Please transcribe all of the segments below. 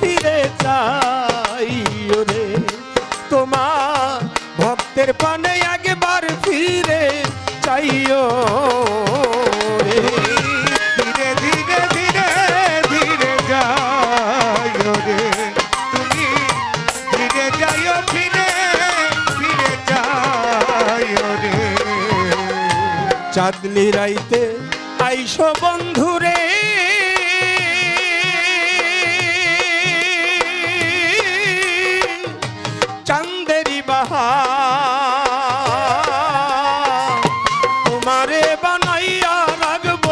ফিরে যাই রে। তোমার ভক্তের পানে একবার ফিরে চাইও রে। ধীরে ধীরে ধীরে ধীরে যাই রে। তুমি ধীরে যাইও ফিরে ফিরে রে। চাঁদনি রাইতে আইসো বন্ধুরে। তোমারে বানাইয়া রাখব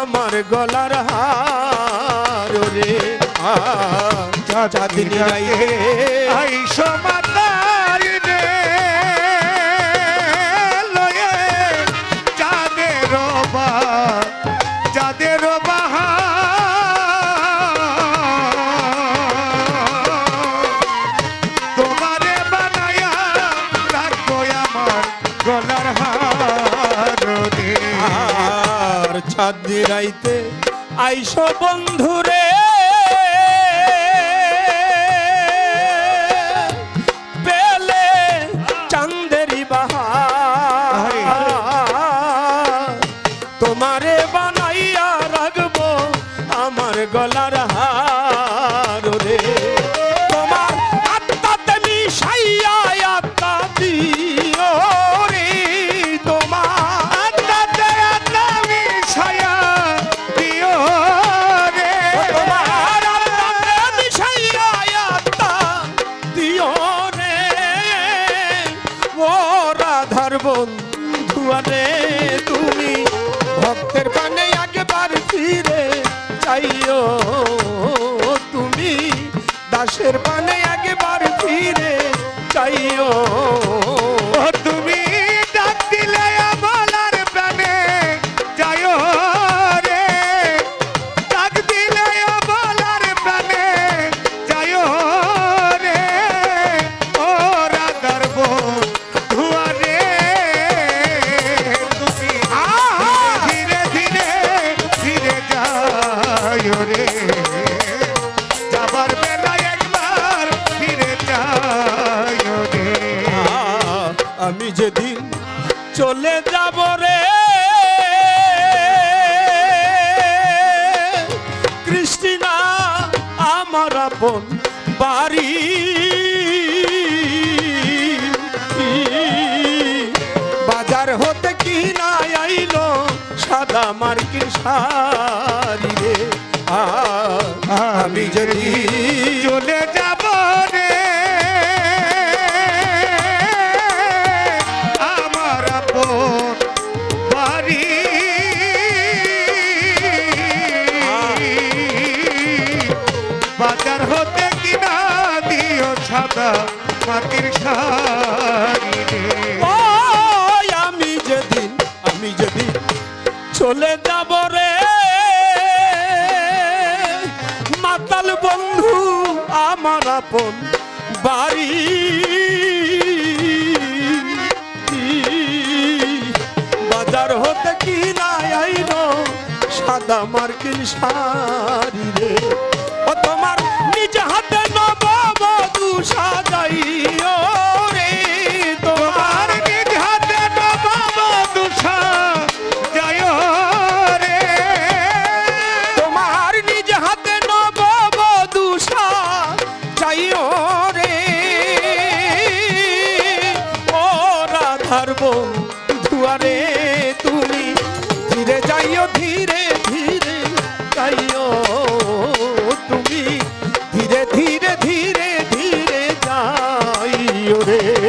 আমার গলার হার রে। যা যা আই সমাতার দিয়ে রাইতে আইসো বন্ধুরে চাইও চলে যাব রে। কৃষ্ণা আমার আপন বাড়ি। বাজার হতে কি না আইলো সাদা মার্কিন শাড়ি রে। আমি যেদিন চলে যাব চলে যাব রে। মাতাল বন্ধু, আমার আপন বাড়ি। বাজার হতে কি না আইনো সাদা মার্কিন শাড়ি রে। ও তোমার নিজ হাতে নববধূ সাজাইও রাধার দুয়ারে তুমি ধীরে যাইও, ধীরে ধীরে যাইও তুমি। ধীরে ধীরে ধীরে ধীরে যাইও রে।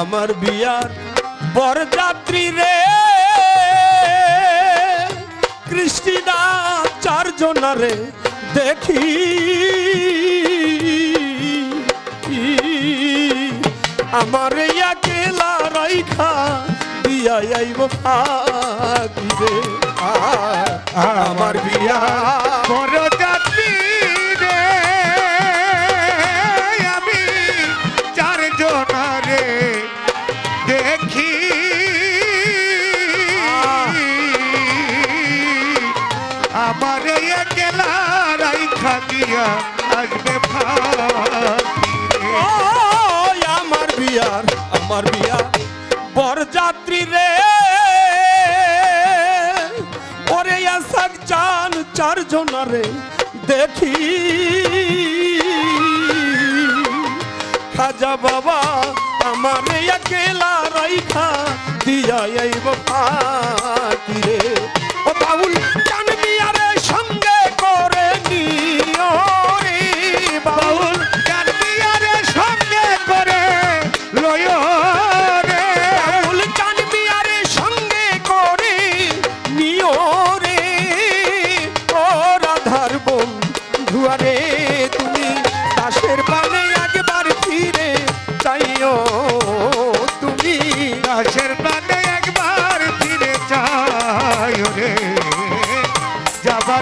আমার বিয়ার বরযাত্রী রে। কৃষ্ণা চারজনারে দেখি। আমার একেলা রইখা দিয়া আইব ফাঁকি রে। আমার বিয়া বরযাত্রী আমার বিয়ার, আমার বিয়া বরযাত্রী রে, ওরে আসাক চান চারজন রে, দেখি। খাজা বাবা, আমার একেলা রাইখা দিয়া এই বাবা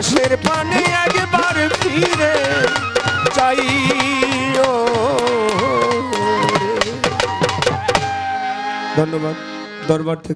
আকাশের পানে একবার ফিরে চাইও ধন্যবাদ। দরবার থেকে